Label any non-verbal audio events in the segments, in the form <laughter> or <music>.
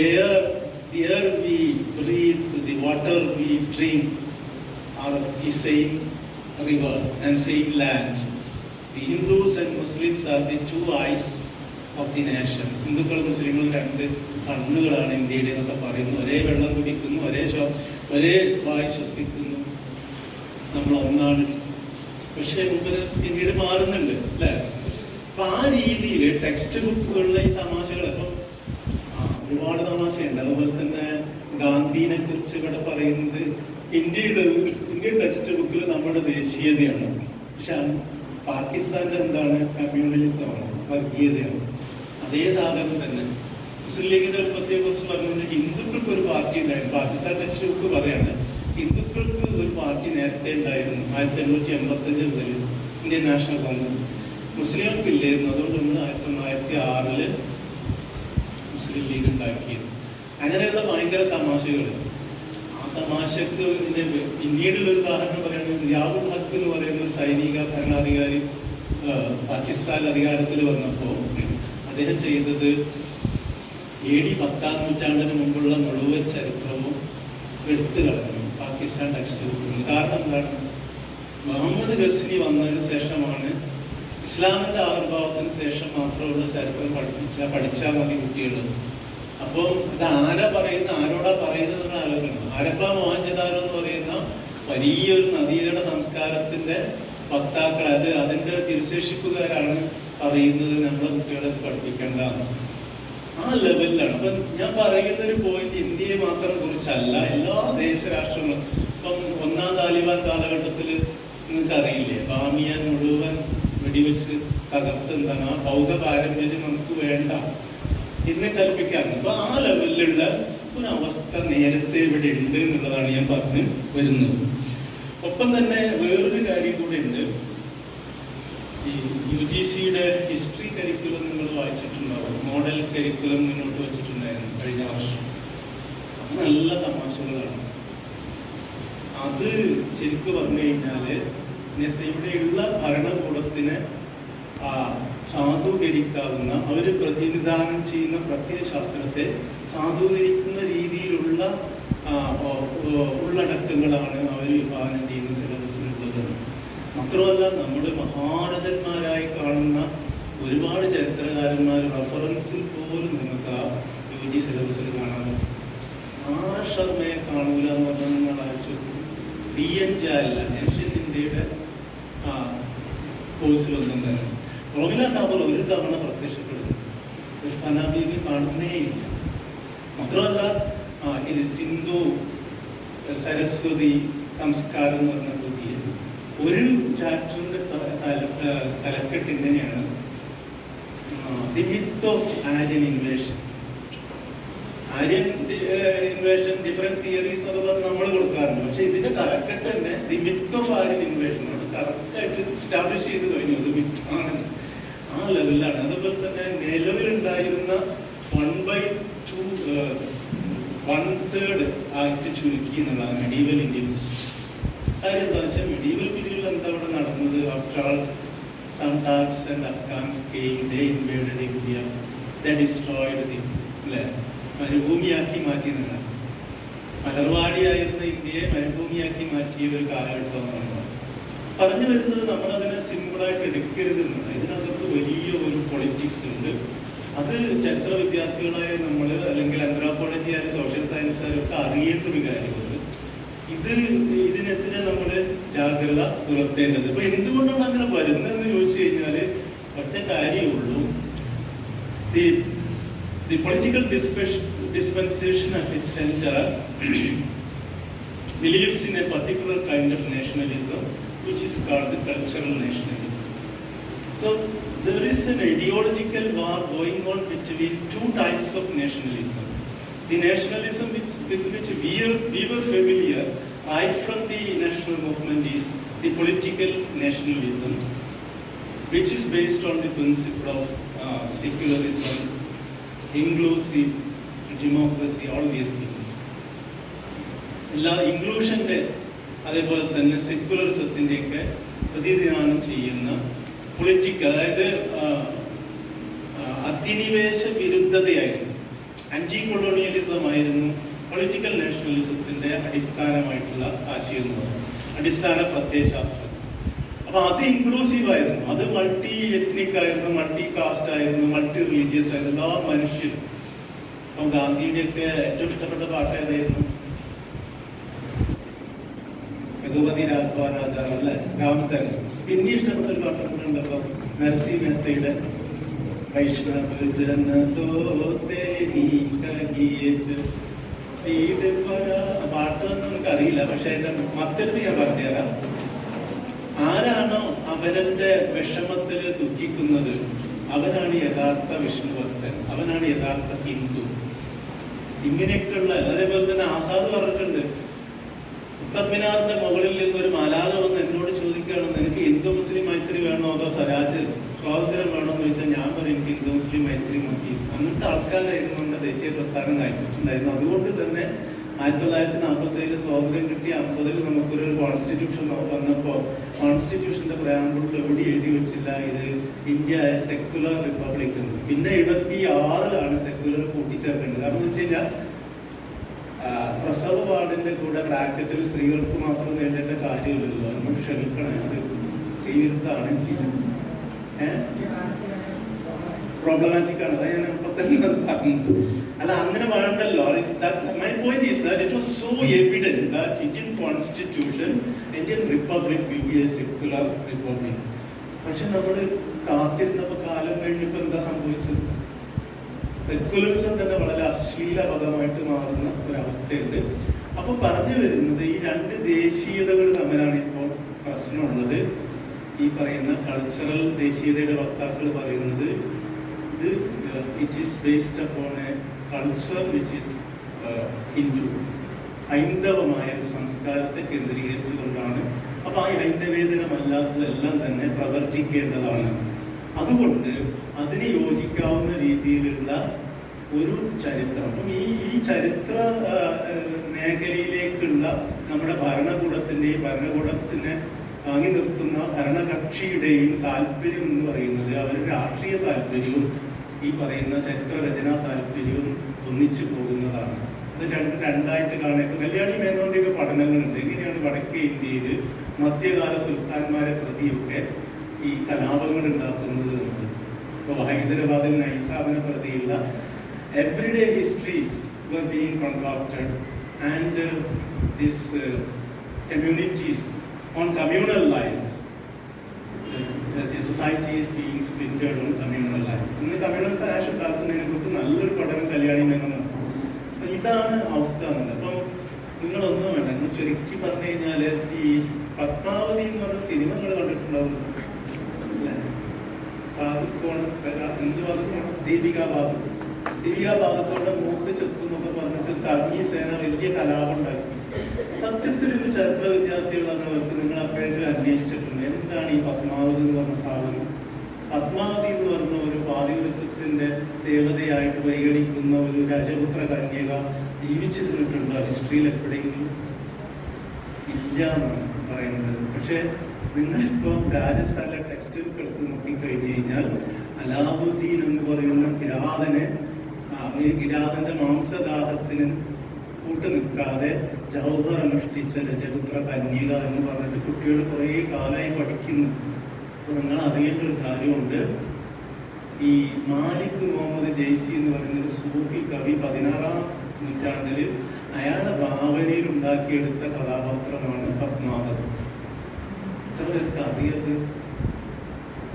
air, the air we breathe, the water we drink are of the same river and same land. The Hindus and Muslims are the two eyes of the nation. ഹിന്ദുക്കളും മുസ്ലിങ്ങളും രണ്ട് കണ്ണുകളാണ് ഇന്ത്യയുടെ എന്നൊക്കെ പറയുന്നു ഒരേ വെള്ളം കുടിക്കുന്നു ഒരേ ഒരേ വായു ശ്വസിക്കുന്നു നമ്മൾ ഒന്നാണ് പക്ഷേ മുമ്പിന് പിന്നീട് മാറുന്നുണ്ട് അല്ലേ അപ്പൊ ആ രീതിയിൽ ടെക്സ്റ്റ് ബുക്കുകളിലെ ഈ തമാശകൾ ഇപ്പം ഒരുപാട് തമാശയുണ്ട്. അതുപോലെ തന്നെ ഗാന്ധിനെ കുറിച്ച് ഇവിടെ പറയുന്നത് ഇന്ത്യയുടെ ഇന്ത്യൻ ടെക്സ്റ്റ് ബുക്കിൽ നമ്മുടെ ദേശീയതയാണ്. പക്ഷെ പാകിസ്ഥാന്റെ എന്താണ്? കമ്മ്യൂണലിസമാണ് വർഗീയതയാണ്. അതേ സാധനം തന്നെ. മുസ്ലിം ലീഗിന്റെ ഉൽപ്പത്തിയെ കുറിച്ച് പറഞ്ഞത് ഹിന്ദുക്കൾക്ക് ഒരു പാർട്ടി ഉണ്ടായിരുന്നു. പാകിസ്ഥാൻ ടെക്സ്റ്റ് ബുക്ക് പറയാണ് ഹിന്ദുക്കൾക്ക് ഒരു പാർട്ടി നേരത്തെ ഉണ്ടായിരുന്നു ആയിരത്തി എണ്ണൂറ്റി എൺപത്തി അഞ്ച് മുതൽ ഇന്ത്യൻ നാഷണൽ കോൺഗ്രസ്. മുസ്ലിങ്ങൾക്ക് ഇല്ലായിരുന്നു. അതുകൊണ്ട് നമ്മൾ ആയിരത്തി തൊള്ളായിരത്തി ആറിൽ മുസ്ലിം ലീഗ് ഉണ്ടാക്കിയത്. അങ്ങനെയുള്ള ഭയങ്കര തമാശകൾ. ആ തമാശക്ക് പിന്നീടുള്ള ഒരു ഉദാഹരണം പറയുകയാണെങ്കിൽ യാബു ഹക്ക് എന്ന് പറയുന്ന ഒരു സൈനിക ഭരണാധികാരി പാകിസ്ഥാൻ അധികാരത്തിൽ വന്നപ്പോൾ അദ്ദേഹം ചെയ്തത് എ ഡി പത്താം നൂറ്റാണ്ടിന് മുമ്പുള്ള മുഴുവൻ ചരിത്രവും എടുത്തു കളഞ്ഞു. പാകിസ്ഥാൻ ടെക്സ്റ്റ് ബുക്കുകൾ കാരണം എന്താണ്? മുഹമ്മദ് ഗസ്നി വന്നതിന് ശേഷമാണ് ഇസ്ലാമിന്റെ ആവിർഭാവത്തിന് ശേഷം മാത്രമുള്ള ചരിത്രം പഠിപ്പിച്ച പഠിച്ചാൽ മതി കുട്ടികൾ അപ്പോൾ ഇത് ആരാ പറയുന്ന ആരോടാ പറയുന്നത് എന്ന് ആലോചിക്കണം ആരപ്പ മോഹൻജദാരോ എന്ന് പറയുന്ന വലിയൊരു നദിയുടെ സംസ്കാരത്തിന്റെ വക്താക്കൾ. അത് അതിന്റെ തിരുശേഷിപ്പുകാരാണ് പറയുന്നത് നമ്മളെ കുട്ടികളെ പഠിപ്പിക്കേണ്ട. ആ ലെവലിലാണ്. അപ്പൊ ഞാൻ പറയുന്ന ഒരു പോയിന്റ് ഇന്ത്യയെ മാത്രം കുറിച്ചല്ല. എല്ലാ ദേശരാഷ്ട്രങ്ങളും ഇപ്പം ഒന്നാം താലിബാൻ കാലഘട്ടത്തിൽ നിങ്ങൾക്ക് അറിയില്ലേ ബാമിയാൻ മുഴുവൻ വെടിവെച്ച് തകർത്ത് എന്താണ് ആ ബൗദ്ധ പാരമ്പര്യം നമുക്ക് വേണ്ട. എന്ന് കൽപ്പിക്കാൻ അപ്പൊ ആ ലെവലിലുള്ള ഒരു അവസ്ഥ നേരത്തെ ഇവിടെ ഉണ്ട് എന്നുള്ളതാണ് ഞാൻ പറഞ്ഞു വരുന്നത്. ഒപ്പം തന്നെ വേറൊരു കാര്യം കൂടെ ഉണ്ട് ഈ യു ജി സിയുടെ ഹിസ്റ്ററി കരിക്കുലം നിങ്ങൾ വായിച്ചിട്ടുണ്ടാവും. മോഡൽ കരിക്കുലം മുന്നോട്ട് വെച്ചിട്ടുണ്ടായിരുന്നു കഴിഞ്ഞ വർഷം. നല്ല തമാശകളാണ്. അത് ശരിക്കും പറഞ്ഞു നേരത്തെ ഇവിടെയുള്ള ഭരണകൂടത്തിന് സാധൂകരിക്കാവുന്ന അവർ പ്രതിനിധാനം ചെയ്യുന്ന പ്രത്യയശാസ്ത്രത്തെ സാധൂകരിക്കുന്ന രീതിയിലുള്ള ഉള്ളടക്കങ്ങളാണ് അവർ വിഭാവനം ചെയ്യുന്ന സിലബസിലുള്ളത്. മാത്രമല്ല നമ്മുടെ മഹാരഥന്മാരായി കാണുന്ന ഒരുപാട് ചരിത്രകാരന്മാർ റഫറൻസിൽ പോലും നിങ്ങൾക്ക് ആ യു ജി സിലബസിൽ കാണാൻ പറ്റും. ആർ ശർമ്മയെ കാണൂല എന്ന് പറഞ്ഞാൽ നിങ്ങൾ അയച്ചു ഡി എൻ ജാലില്ല ഇന്ത്യയുടെ കോഴ്സിലൊന്നും തന്നെ. റോമില താബർ ഒരു തവണ പ്രത്യക്ഷപ്പെടുന്നു. ഒരു ഫനാബീബി കാണുന്നേ ഇല്ല. മാത്രമല്ല സിന്ധു സരസ്വതി സംസ്കാരം എന്ന് പറഞ്ഞ പുതിയ ഒരു ചാപ്റ്ററിന്റെ തലക്കെട്ട് ഇങ്ങനെയാണ്. The myth of Aryan invasion Aryan invasion different theories എന്നുള്ളത് നമ്മൾ കൊടുക്കാറുണ്ട്. പക്ഷെ ഇതിന്റെ തലക്കെട്ട് തന്നെ the myth of Aryan invasion അത് കറക്റ്റായിട്ട് എസ്റ്റാബ്ലിഷ് ചെയ്ത് കഴിഞ്ഞു. അത് മിത്ത് ആണെന്ന് ആ ലെവലിലാണ് അതുപോലെ തന്നെ നിലവിലുണ്ടായിരുന്ന one by two one third ആയിട്ട് ചുരുക്കി എന്നുള്ളതാണ് മെഡീവൽ ഇന്ത്യൻസ് കാര്യം എന്താ വെച്ചാൽ മെഡീവൽ പീരീഡിൽ എന്താ അവിടെ നടന്നത്? After all and Afghans came they invaded India the destroyed the അല്ലേ? മരുഭൂമിയാക്കി മാറ്റി നിങ്ങൾ മലർവാടിയായിരുന്ന ഇന്ത്യയെ മരുഭൂമിയാക്കി മാറ്റിയ ഒരു കാലഘട്ടമാണ് പറഞ്ഞു വരുന്നത് നമ്മൾ അതിനെ സിമ്പിളായിട്ട് എടുക്കരുത് എന്നാണ് ഇതിനകത്ത് വലിയ ഒരു പൊളിറ്റിക്സ് ഉണ്ട്. അത് ചരിത്ര വിദ്യാർത്ഥികളായ നമ്മൾ അല്ലെങ്കിൽ ആന്ത്രോപോളജി ആയാലും സോഷ്യൽ സയൻസ് ആയാലും ഒക്കെ അറിയേണ്ട ഒരു കാര്യമുണ്ട്. ഇത് ഇതിനെതിരെ നമ്മൾ ജാഗ്രത പുലർത്തേണ്ടത്. ഇപ്പൊ എന്തുകൊണ്ടാണ് അങ്ങനെ വരുന്നതെന്ന് ചോദിച്ചു കഴിഞ്ഞാൽ ഒറ്റ കാര്യമേ ഉള്ളൂ. The political dispensation at the center <clears throat> believes in a particular kind of nationalism, which is called the cultural nationalism. So there is an ideological war going on between two types of nationalism. The nationalism with, with which we, are, we were familiar, right from the national movement, is the political nationalism, which is based on the principle of uh, secularism, inclusive democracy all these things എല്ലാ ഇൻക്ലൂഷന്റെ അതേപോലെ തന്നെ സെക്യുലറിസത്തിന്റെയൊക്കെ പ്രതിനിധാനം ചെയ്യുന്ന political അതായത് അധിനിവേശ വിരുദ്ധതയായിരുന്നു. Anti colonialism ആയിരുന്നു പൊളിറ്റിക്കൽ നാഷണലിസത്തിന്റെ അടിസ്ഥാനമായിട്ടുള്ള ആശയം എന്ന് പറയുന്നത്. അടിസ്ഥാന പ്രത്യയശാസ്ത്രം. അപ്പൊ അത് ഇൻക്ലൂസീവ് ആയിരുന്നു. അത് മൾട്ടി എത്നിക് ആയിരുന്നു മൾട്ടി കാസ്റ്റ് ആയിരുന്നു മൾട്ടി റിലീജിയസ് ആയിരുന്നു. എല്ലാ മനുഷ്യരും. അപ്പൊ ഗാന്ധിയുടെ ഒക്കെ ഏറ്റവും ഇഷ്ടപ്പെട്ട പാട്ട് ഏതായിരുന്നു ഭഗവതി രാഘവാരാചാർ അല്ലെ? രാമത്തൻ പിന്നെ ഇഷ്ടപ്പെട്ട ഒരു പാട്ട് കൂടെ ഉണ്ടല്ലോ നരസി മേത്തയുടെ വൈഷ്ണവ് ജനതോ പാട്ടൊന്നും അറിയില്ല പക്ഷെ അതിന്റെ മറ്റൊരു ഞാൻ പറഞ്ഞുതരാം. ആരാണോ അവരന്റെ വിഷമത്തിൽ ദുഃഖിക്കുന്നത്? അവനാണ് യഥാർത്ഥ വിഷ്ണു ഭക്തൻ അവനാണ് യഥാർത്ഥ ഹിന്ദു. ഇങ്ങനെയൊക്കെയുള്ള അതേപോലെ തന്നെ ആസാദ് പറഞ്ഞിട്ടുണ്ട് ഉത്തർമിനാറിന്റെ മുകളിൽ നിന്ന് ഒരു മാലാക വന്ന് എന്നോട് ചോദിക്കുകയാണ് നിനക്ക് ഹിന്ദു മുസ്ലിം മൈത്രി വേണോ അതോ സ്വരാജ് സ്വാതന്ത്ര്യം വേണോ എന്ന് ചോദിച്ചാൽ ഞാൻ പറയും എനിക്ക് ഹിന്ദു മുസ്ലിം മൈത്രി മതി. അങ്ങനത്തെ ആൾക്കാരായിരുന്നു ദേശീയ പ്രസ്ഥാനം നയിച്ചിട്ടുണ്ടായിരുന്നു. അതുകൊണ്ട് തന്നെ ആയിരത്തി തൊള്ളായിരത്തി നാൽപ്പത്തി ഏഴ് സ്വാതന്ത്ര്യം കിട്ടി അമ്പതിൽ നമുക്കൊരു കോൺസ്റ്റിറ്റ്യൂഷൻ വന്നപ്പോൾ കോൺസ്റ്റിറ്റ്യൂഷന്റെ പ്രയാമ്പിളിൽ എവിടെ എഴുതി വെച്ചില്ല. ഇത് ഇന്ത്യ സെക്യുലർ റിപ്പബ്ലിക് എന്ന് പിന്നെ എഴുപത്തി ആറിലാണ് സെക്യുലർ കൂട്ടിച്ചേർക്കേണ്ടത്. കാരണം എന്ന് വെച്ച് കഴിഞ്ഞാൽ പ്രസവ വാർഡിന്റെ കൂടെ ബ്രാക്കറ്റിൽ സ്ത്രീകൾക്ക് മാത്രം നേടേണ്ട കാര്യമില്ലല്ലോ. നമ്മൾ ക്ഷമിക്കണേ. അത് സ്ത്രീവിരുദ്ധാണ് പ്രോബ്ലമാറ്റിക് ആണ്. അതാ ഞാൻ ഇപ്പൊ തന്നെ അല്ല അങ്ങനെ വേണ്ടല്ലോ my point is that it was so evident that Indian constitution Indian republic will be a secular republic പക്ഷെ നമ്മൾ കാത്തിരുന്നപ്പോൾ കാലം കഴിഞ്ഞപ്പോൾ എന്താ സംഭവിച്ചത്? സെക്യുലറിസം തന്നെ വളരെ അശ്ലീല പദമായിട്ട് മാറുന്ന ഒരവസ്ഥയുണ്ട്. അപ്പൊ പറഞ്ഞു വരുന്നത് ഈ രണ്ട് ദേശീയതകൾ തമ്മിലാണ് ഇപ്പോൾ പ്രശ്നമുള്ളത്. ഈ പറയുന്ന കൾച്ചറൽ ദേശീയതയുടെ വക്താക്കൾ പറയുന്നത് ഇത് it is based upon a culture which is Hindu ഹൈന്ദവമായ സംസ്കാരത്തെ കേന്ദ്രീകരിച്ചുകൊണ്ടാണ്. അപ്പോൾ ആ ഹൈന്ദവേതരമല്ലാത്തതെല്ലാം തന്നെ പ്രവർത്തിക്കേണ്ടതാണ് അതുകൊണ്ട് അതിന് യോജിക്കാവുന്ന രീതിയിലുള്ള ഒരു ചരിത്രം. അപ്പം ഈ ഈ ചരിത്ര മേഖലയിലേക്കുള്ള നമ്മുടെ ഭരണകൂടത്തിന്റെയും ഭരണകൂടത്തിനെ താങ്ങി നിർത്തുന്ന ഭരണകക്ഷിയുടെയും താല്പര്യം എന്ന് പറയുന്നത് അവരുടെ രാഷ്ട്രീയ താല്പര്യവും ഈ പറയുന്ന ചരിത്ര രചനാ താല്പര്യവും ഒന്നിച്ചു പോകുന്നതാണ്. അത് രണ്ട് രണ്ടായിട്ട് കാണുക ഇപ്പൊ കല്യാണി മേനോന്റെയൊക്കെ പഠനങ്ങളുണ്ട്. എങ്ങനെയാണ് വടക്കേ ഇന്ത്യയിൽ മധ്യകാല സുൽത്താൻമാരെ പ്രതിയൊക്കെ ഈ കലാപങ്ങൾ ഉണ്ടാക്കുന്നത് ഇപ്പോൾ ഹൈദരാബാദിൽ നൈസാബിനെ പ്രതിയുള്ള everyday histories were being concocted and uh, this uh, communities the society is being splintered on communal life ഇന്ന് കമ്മ്യൂണൽ ക്ലാഷ് ഉണ്ടാക്കുന്നതിനെ കുറിച്ച് നല്ലൊരു പഠനം കല്യാണി ഇതാണ് അവസ്ഥ എന്നുള്ളത് അപ്പം നിങ്ങളൊന്നും വേണ്ട. നിങ്ങൾ ചുരുക്കി പറഞ്ഞു കഴിഞ്ഞാൽ ഈ പത്മാവതി എന്ന് പറഞ്ഞ സിനിമ നിങ്ങൾ കണ്ടിട്ടുണ്ടാവും. ദീപിക പാതു ദീപിക പാതുക്കോണിന്റെ മൂക്ക് ചെത്തു എന്നൊക്കെ പറഞ്ഞിട്ട് കർമ്മി സേന വലിയ കലാപം ഉണ്ടാക്കി. സത്യത്തിൽ ഒരു ചരിത്ര വിദ്യാർത്ഥികളെന്നവർക്ക് നിങ്ങൾ അപ്പോഴെങ്കിലും എന്താണ് ഈ പത്മാവതി എന്ന് പറഞ്ഞ സാധനം. പത്മാവതി എന്ന് പറഞ്ഞ ഒരു പാതിവൃത്തത്തിന്റെ ദേവതയായിട്ട് പരിഗണിക്കുന്ന ഒരു രജപുത്ര കന്യക ജീവിച്ചിരുന്നിട്ടുണ്ടോ. ഹിസ്റ്ററിയിൽ എപ്പോഴെങ്കിലും ഇല്ല എന്നാണ് പറയുന്നത്. പക്ഷെ നിങ്ങളിപ്പോ രാജസ്ഥാനിലെ ടെക്സ്റ്റ് ബുക്ക് എടുത്ത് നോക്കിക്കഴിഞ്ഞു കഴിഞ്ഞാൽ അലാവുദ്ദീൻ എന്ന് പറയുന്ന കിരാതനെ കിരാതന്റെ മാംസദാഹത്തിന് കൂട്ടു നിൽക്കാതെ ജൗഹർ അനുഷ്ഠിച്ച രജപുത്ര കന്യക എന്ന് പറഞ്ഞിട്ട് കുട്ടികൾ കുറേ കാലമായി പഠിക്കുന്നു. അപ്പോൾ നിങ്ങൾ അറിയേണ്ട ഒരു കാര്യമുണ്ട്. ഈ മാലിക് മുഹമ്മദ് ജയ്സി എന്ന് പറയുന്ന ഒരു സൂഫി കവി പതിനാറാം നൂറ്റാണ്ടിൽ അയാളുടെ ഭാവനയിൽ ഉണ്ടാക്കിയെടുത്ത കഥാപാത്രമാണ് പത്മാവതി. എത്ര പേർക്ക് അറിയത്?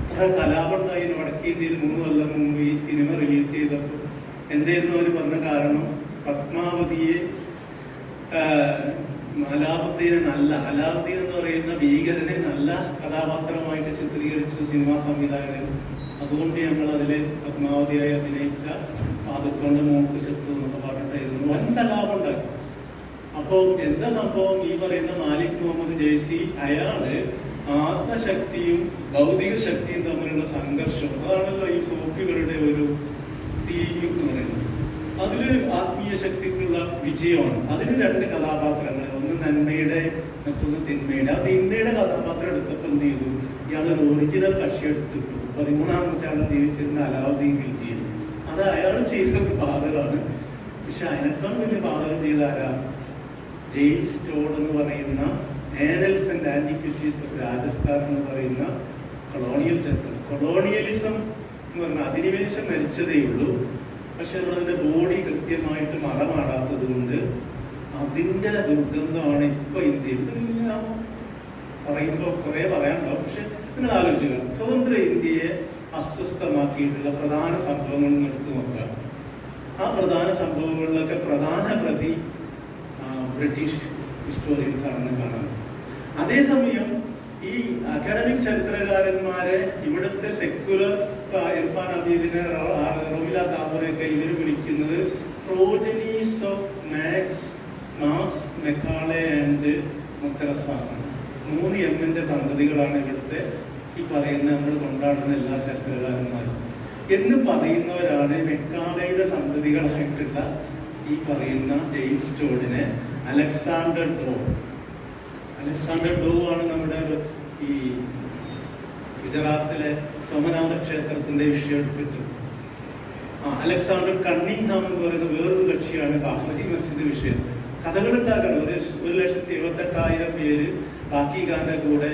ഇത്ര കലാപം ഉണ്ടായിരുന്നു വടക്കേ ഇന്ത്യയിൽ മൂന്ന് കൊല്ലം മുമ്പ് ഈ സിനിമ റിലീസ് ചെയ്തപ്പോൾ. എന്തായിരുന്നു അവർ പറഞ്ഞ കാരണം? പത്മാവതിയെ അലാവുദ്ദീനെ നല്ല അലാവുദ്ദീൻ എന്ന് പറയുന്ന ഭീകരനെ നല്ല കഥാപാത്രമായിട്ട് ചിത്രീകരിച്ചു സിനിമാ സംവിധായകൻ. അതുകൊണ്ട് ഞങ്ങൾ അതിലെ പത്മാവതിയായി അഭിനയിച്ച പാതുക്കൊണ്ട് മോക്ക് ചെത്തു എന്നൊക്കെ പറഞ്ഞിട്ടായിരുന്നു വൻ കലാപം ഉണ്ടാക്കി അപ്പോ എന്താ സംഭവം? ഈ പറയുന്ന മാലിക് മുഹമ്മദ് ജയ്സി അയാൾ ആത്മശക്തിയും ഭൗതിക ശക്തിയും തമ്മിലുള്ള സംഘർഷം. അതാണല്ലോ ഈ സൂഫികളുടെ ഒരു തീം എന്ന് പറയുന്നത്. അതിൽ ആത്മീയ ശക്തിക്കുള്ള വിജയമാണ്. അതിന് രണ്ട് കഥാപാത്രങ്ങൾ ഒന്ന് നന്മയുടെ മറ്റൊന്ന് തിന്മയുടെ. ആ തിന്മയുടെ കഥാപാത്രം എടുത്തപ്പോൾ എന്ത് ചെയ്തു? ഇയാൾ ഒറിജിനൽ കക്ഷി എടുത്തിട്ടു പതിമൂന്നാം നൂറ്റാണ്ടിൽ ജീവിച്ചിരുന്ന അലാവുദ്ദീൻ ഖിൽജിയെ. അത് അയാൾ ചെയ്ത ഒരു ബാധകമാണ് പക്ഷെ അതിനേക്കാൾ വലിയ ബാധകം ചെയ്ത ആരാ? ജെയിംസ് ടോഡ് എന്ന് പറയുന്ന annals and antiquities of Rajasthan എന്ന് പറയുന്ന കൊളോണിയൽ ചക്രം കൊളോണിയലിസം എന്ന് പറഞ്ഞാൽ അധിനിവേശം മരിച്ചതേ ഉള്ളൂ. പക്ഷെ നമ്മളതിന്റെ ബോഡി കൃത്യമായിട്ട് മറമാടാത്തത് കൊണ്ട് അതിന്റെ ദുർഗന്ധമാണ് ഇപ്പൊ ഇന്ത്യയിൽ ഞാൻ പറയുമ്പോൾ കുറെ പറയാനുണ്ടാവും. പക്ഷെ നിങ്ങൾ ആലോചിക്കുക. സ്വതന്ത്ര ഇന്ത്യയെ അസ്വസ്ഥമാക്കിയിട്ടുള്ള പ്രധാന സംഭവങ്ങൾ എടുത്തു നോക്കുക. ആ പ്രധാന സംഭവങ്ങളിലൊക്കെ പ്രധാന പ്രതി ബ്രിട്ടീഷ് ഹിസ്റ്റോറിയൻസ് ആണെന്ന് കാണാം അതേസമയം ഈ അക്കാഡമിക് ചരിത്രകാരന്മാരെ ഇവിടുത്തെ സെക്യുലർ ഇർഫാൻ അബീബിനെ റോമില താമറയൊക്കെ ഇവർ വിളിക്കുന്നത് progenies of Max Max Macaulay and മുത്തറസ മൂന്ന് എം എന്റെ സന്തതികളാണ് ഇവിടുത്തെ ഈ പറയുന്ന നമ്മൾ കൊണ്ടാടുന്ന എല്ലാ ചരിത്രകാരന്മാരും. എന്ന് പറയുന്നവരാണ് മെക്കാളയുടെ സന്തതികളായിട്ടുള്ള ഈ പറയുന്ന ജെയിംസ് ടോഡിനെ അലക്സാണ്ടർ ഡോ. അലക്സാണ്ടർ ഡോ ആണ് നമ്മുടെ ഈ ഗുജറാത്തിലെ സോമനാഥ ക്ഷേത്രത്തിന്റെ വിഷയം എടുത്തിട്ട്. അലക്സാണ്ടർ കണ്ണിംഗ്ഹാം എന്ന് പറയുന്ന വേറൊരു കക്ഷിയാണ് ബാഹ്മജി മസ്ജിദ് വിഷയം. കഥകൾ ഉണ്ടാക്കണം ഒരു ഒരു ലക്ഷത്തി എഴുപത്തെട്ടായിരം പേര് ബാക്കി ഖാന്റെ കൂടെ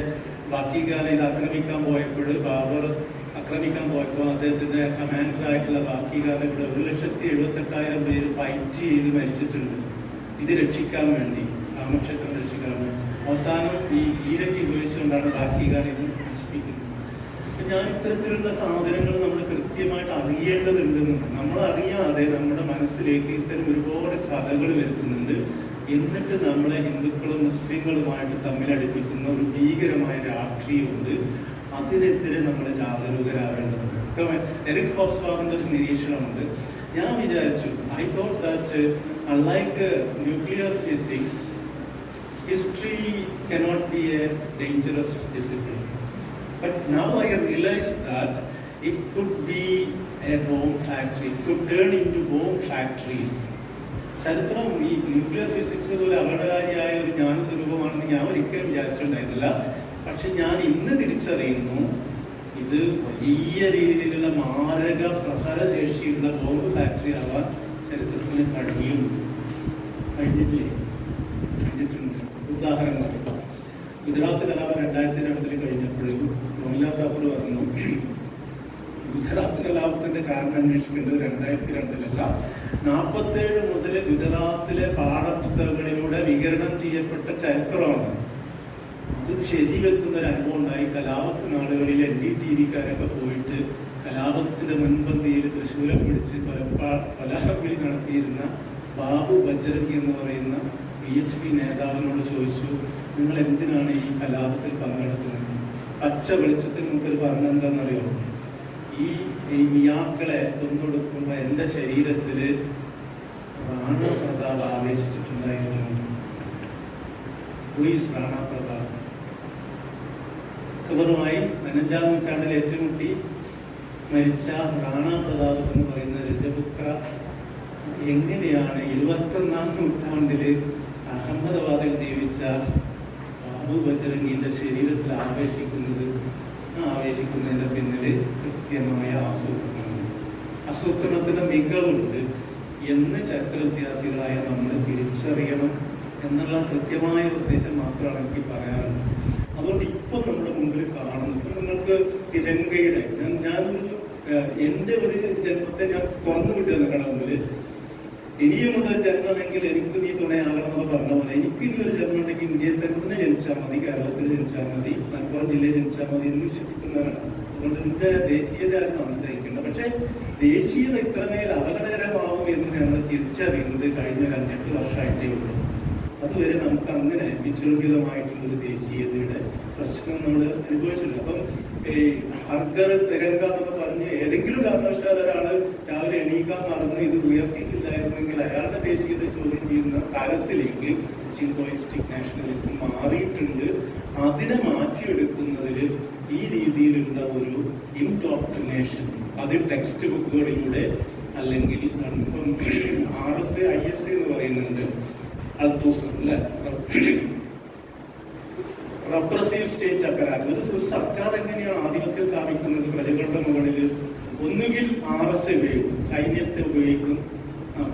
ബാക്കി ഖാൻ ഇത് ആക്രമിക്കാൻ പോയപ്പോൾ ബാബർ ആക്രമിക്കാൻ പോയപ്പോൾ അദ്ദേഹത്തിന്റെ കമാൻഡർ ആയിട്ടുള്ള ബാക്കി ഖാന്റെ കൂടെ ഒരു ലക്ഷത്തി എഴുപത്തെട്ടായിരം പേര് ഫൈറ്റ് ചെയ്ത് മരിച്ചിട്ടുണ്ട്. ഇത് രക്ഷിക്കാൻ വേണ്ടി രാമക്ഷേത്രം രക്ഷിക്കാൻ വേണ്ടി. അവസാനം ഈ ഈരക്ക് ഉപയോഗിച്ചുകൊണ്ടാണ് ബാക്കി ഖാൻ ഇത് നശിപ്പിക്കുന്നത്. ഞാൻ ഇത്തരത്തിലുള്ള സാധനങ്ങൾ നമ്മൾ കൃത്യമായിട്ട് അറിയേണ്ടതുണ്ടെന്നും നമ്മൾ അറിയാതെ നമ്മുടെ മനസ്സിലേക്ക് ഇത്തരം ഒരുപാട് കഥകൾ വരുത്തുന്നുണ്ട്. എന്നിട്ട് നമ്മളെ ഹിന്ദുക്കളും മുസ്ലിങ്ങളുമായിട്ട് തമ്മിലടിപ്പിക്കുന്ന ഒരു ഭീകരമായ രാഷ്ട്രീയമുണ്ട്. അതിനെതിരെ നമ്മൾ ജാഗരൂകരാകേണ്ടതുണ്ട്. എറിക് ഹോബ്സ്ബാബിന്റെ ഒരു നിരീക്ഷണമുണ്ട്. ഞാൻ വിചാരിച്ചു I thought that unlike nuclear physics history cannot be a dangerous discipline. But now I realize that it could be a bomb factory, it could turn into bomb factories. ചരിത്രം ഈ ന്യൂക്ലിയർ ഫിസിക്സ് ഒരു അപകടകാരിയായ ഒരു ജ്ഞാന സ്വരൂപമാണെന്ന് ഞാൻ ഒരിക്കലും വിചാരിച്ചിട്ടുണ്ടായിട്ടില്ല. പക്ഷെ ഞാൻ ഇന്ന് തിരിച്ചറിയുന്നു ഇത് വലിയ രീതിയിലുള്ള മാരക പ്രഹരശേഷിയുള്ള ബോംബ് ഫാക്ടറി ആവാൻ ചരിത്രത്തിന് കഴിയും. കഴിഞ്ഞിട്ടില്ലേ? കഴിഞ്ഞിട്ടുണ്ട്. ഉദാഹരണം ഗുജറാത്ത് കലാപം രണ്ടായിരത്തി രണ്ടിൽ കഴിഞ്ഞപ്പോഴും മോഹൻലാൽ പറഞ്ഞു ഗുജറാത്ത് കലാപത്തിന്റെ കാരണം അന്വേഷിക്കേണ്ടത് രണ്ടായിരത്തി രണ്ടിലല്ല നാൽപ്പത്തേഴ് മുതൽ ഗുജറാത്തിലെ പാഠപുസ്തകങ്ങളിലൂടെ വികരണം ചെയ്യപ്പെട്ട ചരിത്രമാണ്. അത് ശരിവെക്കുന്ന ഒരു അനുഭവം ഉണ്ടായി. കലാപത്ത് നാടുകളിൽ എൻ ഡി ടി വിക്കാരൊക്കെ പോയിട്ട് കലാപത്തിന്റെ മുൻപന്തിയിൽ തൃശ്ശൂരെ പിടിച്ച് കൊലവിളി നടത്തിയിരുന്ന ബാബു ബജ്രംഗി എന്ന് പറയുന്ന പി എച്ച് പി നേതാവിനോട് ചോദിച്ചു നിങ്ങൾ എന്തിനാണ് ഈ കലാപത്തിൽ പങ്കെടുക്കുന്നത്? പച്ച വെളിച്ചത്തിൽ നമുക്കൊരു പറഞ്ഞ എന്താണെന്നറിയോ? ഈ മിയാക്കളെ കൊന്നൊടുക്കുമ്പോൾ എന്റെ ശരീരത്തിൽ റാണ ആവേശിച്ചിട്ടുണ്ടായിരുന്നു. ലൂയിസ് റാണ പതിനഞ്ചാം നൂറ്റാണ്ടിൽ ഏറ്റുമുട്ടി മരിച്ച റാണ എന്ന് പറയുന്ന രജപുത്ര. എങ്ങനെയാണ് ഇരുപത്തൊന്നാം നൂറ്റാണ്ടിൽ അഹമ്മദാബാദിൽ ജീവിച്ച ബാബു എന്റെ ശരീരത്തിൽ ആവേശിക്കുന്നത് ആ ആവേശിക്കുന്നതിന്റെ പിന്നിൽ കൃത്യമായ ആസൂത്രണമുണ്ട് ആസൂത്രണത്തിന്റെ മികവുണ്ട്. എന്ന് ചരിത്ര വിദ്യാർത്ഥികളായ നമ്മൾ തിരിച്ചറിയണം എന്നുള്ള കൃത്യമായ ഉദ്ദേശം മാത്രമാണ് എനിക്ക് പറയാറുള്ളത്. അതുകൊണ്ട് ഇപ്പൊ നമ്മുടെ മുമ്പിൽ കാണുന്നു ഇപ്പൊ നിങ്ങൾക്ക് തിരങ്കയുടെ ഞാൻ ഞാൻ എന്റെ ഒരു ജന്മത്തെ ഞാൻ തുറന്നു വിട്ടു നിങ്ങളുടെ മുമ്പിൽ ഇനിയും മുതൽ ജന്മമെങ്കിൽ എനിക്ക് നീ തുണയാകണമെന്ന് പറഞ്ഞ പോലെ എനിക്ക് ഇനി ഒരു ജന്മം ഉണ്ടെങ്കിൽ ഇന്ത്യയിൽ തന്നെ ജനിച്ചാൽ മതി കേരളത്തിൽ ജനിച്ചാൽ മതി മലപ്പുറം ജില്ലയിൽ ജനിച്ചാൽ മതി എന്ന് വിശ്വസിക്കുന്നവരാണ്. അതുകൊണ്ട് എന്റെ ദേശീയത ആരും സംശയിക്കേണ്ട. പക്ഷെ ദേശീയത ഇത്രമേൽ അപകടകരമാവും എന്ന് ഞങ്ങൾ തിരിച്ചറിയുന്നത് കഴിഞ്ഞ അഞ്ചെട്ട് വർഷമായിട്ടേ ഉള്ളൂ. അതുവരെ നമുക്ക് അങ്ങനെ വിജൃംഭിതമായിട്ടുള്ള ഒരു ദേശീയതയുടെ പ്രശ്നം നമ്മൾ അനുഭവിച്ചിട്ടില്ല അപ്പം ഈ ഹർഗർ തിരങ്ക എന്നൊക്കെ പറഞ്ഞ് ഏതെങ്കിലും കാരണവശാലാണ് രാവിലെ എണീക്കാൻ നടന്ന് ഇത് ഉയർത്തിയിട്ടില്ലായിരുന്നെങ്കിൽ അയാളുടെ ദേശീയത ചോദ്യം ചെയ്യുന്ന തരത്തിലേക്ക് ചിങ്കോയിസ്റ്റിക് നാഷണലിസം മാറിയിട്ടുണ്ട്. അതിനെ മാറ്റിയെടുക്കുന്നതിൽ ഈ രീതിയിലുള്ള ഒരു ഇൻഡോക്ട്രിനേഷൻ അത് ടെക്സ്റ്റ് ബുക്കുകളിലൂടെ അല്ലെങ്കിൽ ഇപ്പം ആർ എസ് ഐ എസ് എന്ന് പറയുന്നുണ്ട്. അൽത്തൂസ് അല്ലെ? റെപ്രസീവ് സ്റ്റേറ്റ് അപ്പരാഗ് ഒരു സർക്കാർ എങ്ങനെയാണ് ആധിപത്യം സ്ഥാപിക്കുന്നത് പ്രജകളുടെ മുകളിൽ? ഒന്നുകിൽ ആർ എസ് ഉപയോഗിക്കും സൈന്യത്തെ ഉപയോഗിക്കും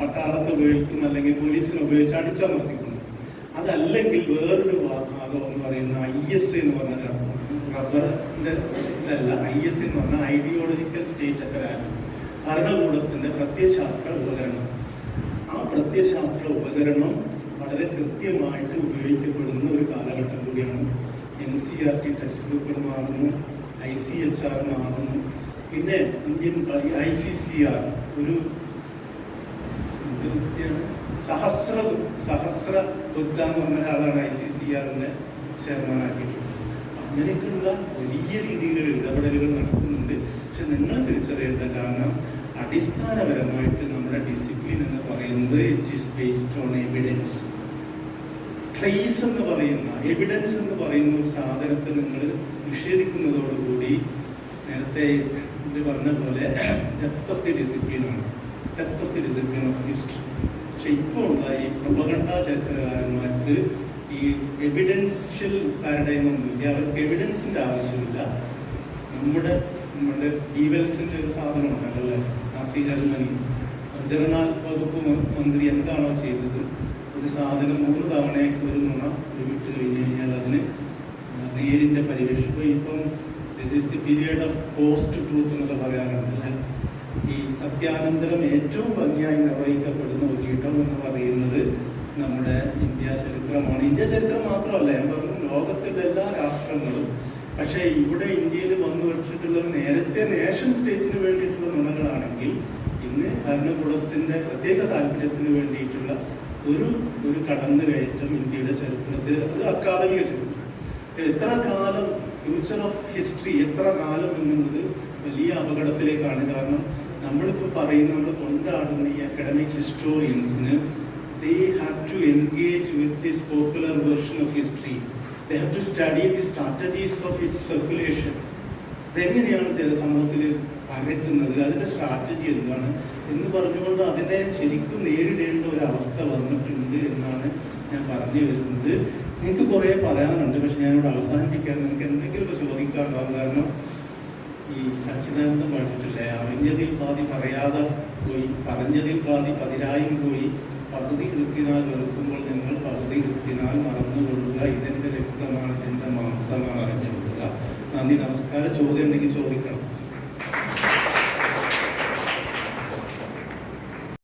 പട്ടാളത്തെ ഉപയോഗിക്കും അല്ലെങ്കിൽ പോലീസിനെ ഉപയോഗിച്ച് അടിച്ചമർത്തിക്കുന്നു. അതല്ലെങ്കിൽ വേറൊരു ഭാഗം എന്ന് പറയുന്ന ഐ എസ് എന്ന് പറഞ്ഞ റബ്ബറിന്റെ ഇതല്ല ഐ എസ് എന്ന് പറഞ്ഞ ഐഡിയോളജിക്കൽ സ്റ്റേറ്റ് അപ്പരാറ്റ് ഭരണകൂടത്തിന്റെ പ്രത്യയശാസ്ത്ര ഉപകരണം. ആ പ്രത്യയശാസ്ത്ര ഉപകരണം വളരെ കൃത്യമായിട്ട് ഉപയോഗിക്കപ്പെടുന്ന ഒരു കാലഘട്ടം കൂടിയാണ് N C R T text ബുക്കുകൾ മാറുന്നു ഐ സി എച്ച് ആർ മാറുന്നു പിന്നെ Indian I C C R ഒരു? സഹസ്ര സഹസ്ര ദുഗ്ധ എന്ന് പറഞ്ഞ ഒരാളാണ് ഐ സി സി ആറിന്റെ ചെയർമാൻ ആക്കിയിട്ടുള്ളത് അങ്ങനെയൊക്കെയുള്ള വലിയ രീതിയിലുള്ള ഇടപെടലുകൾ നടക്കുന്നുണ്ട്. പക്ഷെ നിങ്ങൾ തിരിച്ചറിയേണ്ട കാരണം അടിസ്ഥാനപരമായിട്ട് നമ്മുടെ ഡിസിപ്ലിൻ എന്ന് പറയുന്നത് it is based on evidence trace എന്ന് പറയുന്ന എവിഡൻസ് എന്ന് പറയുന്ന ഒരു സാധനത്തെ നിങ്ങൾ നിഷേധിക്കുന്നതോടുകൂടി നേരത്തെ പറഞ്ഞ പോലെ depth of the ഡിസിപ്ലിനാണ് depth of the discipline of history പക്ഷെ ഇപ്പോൾ ഉള്ള ഈ പ്രപകണ്ട ചരിത്രകാരന്മാർക്ക് ഈ എവിഡൻഷ്യൽ പാരഡൈം ഒന്നുമില്ല അവർക്ക് എവിഡൻസിന്റെ ആവശ്യമില്ല. നമ്മുടെ നമ്മുടെ ഗീവൽസിന്റെ ഒരു സാധനം ഉണ്ടല്ലോ നാസി ജർമ്മനി ജനറൽ വകുപ്പ് മന്ത്രി എന്താണോ ചെയ്തത്? ഒരു സാധനം മൂന്ന് തവണയൊക്കെ ഒരു നുണ ഒരു വിട്ട് കഴിഞ്ഞ് കഴിഞ്ഞാൽ അതിന് നേരിന്റെ പരിവേഷം ഇപ്പോൾ ഇപ്പം this is the period of post truth എന്നൊക്കെ പറയാറുണ്ട്. അല്ലേ? ഈ സത്യാനന്തരം ഏറ്റവും ഭംഗിയായി നിർവഹിക്കപ്പെടുന്ന ഒരു ഘട്ടം എന്ന് പറയുന്നത് നമ്മുടെ ഇന്ത്യ ചരിത്രമാണ്. ഇന്ത്യ ചരിത്രം മാത്രമല്ല ഞാൻ പറഞ്ഞു ലോകത്തിലെ എല്ലാ രാഷ്ട്രങ്ങളും. പക്ഷേ ഇവിടെ ഇന്ത്യയിൽ വന്നു വെച്ചിട്ടുള്ളത് നേരത്തെ നേഷൻ സ്റ്റേറ്റിന് വേണ്ടിയിട്ടുള്ള നുണകളാണെങ്കിൽ ഇന്ന് ഭരണകൂടത്തിന്റെ പ്രത്യേക താല്പര്യത്തിന് വേണ്ടിയിട്ടുള്ള ഒരു ഒരു കടന്നു കയറ്റം ഇന്ത്യയുടെ ചരിത്രത്തിൽ അത് അക്കാദമിക ചരിത്രം. എത്ര കാലം ഫ്യൂച്ചർ ഓഫ് ഹിസ്റ്ററി എത്ര കാലം എന്നുള്ളത് വലിയ അപകടത്തിലേക്കാണ്. കാരണം നമ്മളിപ്പോൾ പറയുന്ന നമ്മൾ കൊണ്ടാടുന്ന ഈ academic ഹിസ്റ്റോറിയൻസിന് they have to engage with this popular version of history they have to study the strategies of its circulation ഇതെങ്ങനെയാണ് ജനസമൂഹത്തിൽ അരക്കുന്നത് അതിന്റെ സ്ട്രാറ്റജി എന്താണ്? എന്ന് പറഞ്ഞുകൊണ്ട് അതിനെ ശരിക്കും നേരിടേണ്ട ഒരു അവസ്ഥ വന്നിട്ടുണ്ട് എന്നാണ് ഞാൻ പറഞ്ഞു വരുന്നത്. നിങ്ങൾക്ക് കുറേ പറയാനുണ്ട് പക്ഷെ ഞാനിവിടെ അവസാനിപ്പിക്കാൻ നിങ്ങൾക്ക് എന്തെങ്കിലുമൊക്കെ ചോദിക്കാനുണ്ടാവും. കാരണം ഈ സച്ചിദാനന്ദം പാടിട്ടില്ലേ അറിഞ്ഞതിൽ പാതി പറയാതെ പോയി പറഞ്ഞതിൽ പാതി പതിരായും പോയി പകുതി കൃത്യനാൽ വെറുക്കുമ്പോൾ നിങ്ങൾ പകുതി കൃത്യനാൽ മറന്നുകൊള്ളുക. ഇതെന്റെ രക്തമാണ് ഇതെന്റെ മാംസമാണ് അറിഞ്ഞുകൊള്ളുക നന്ദി നമസ്കാരം. ചോദ്യം ഉണ്ടെങ്കിൽ ചോദിക്കണം.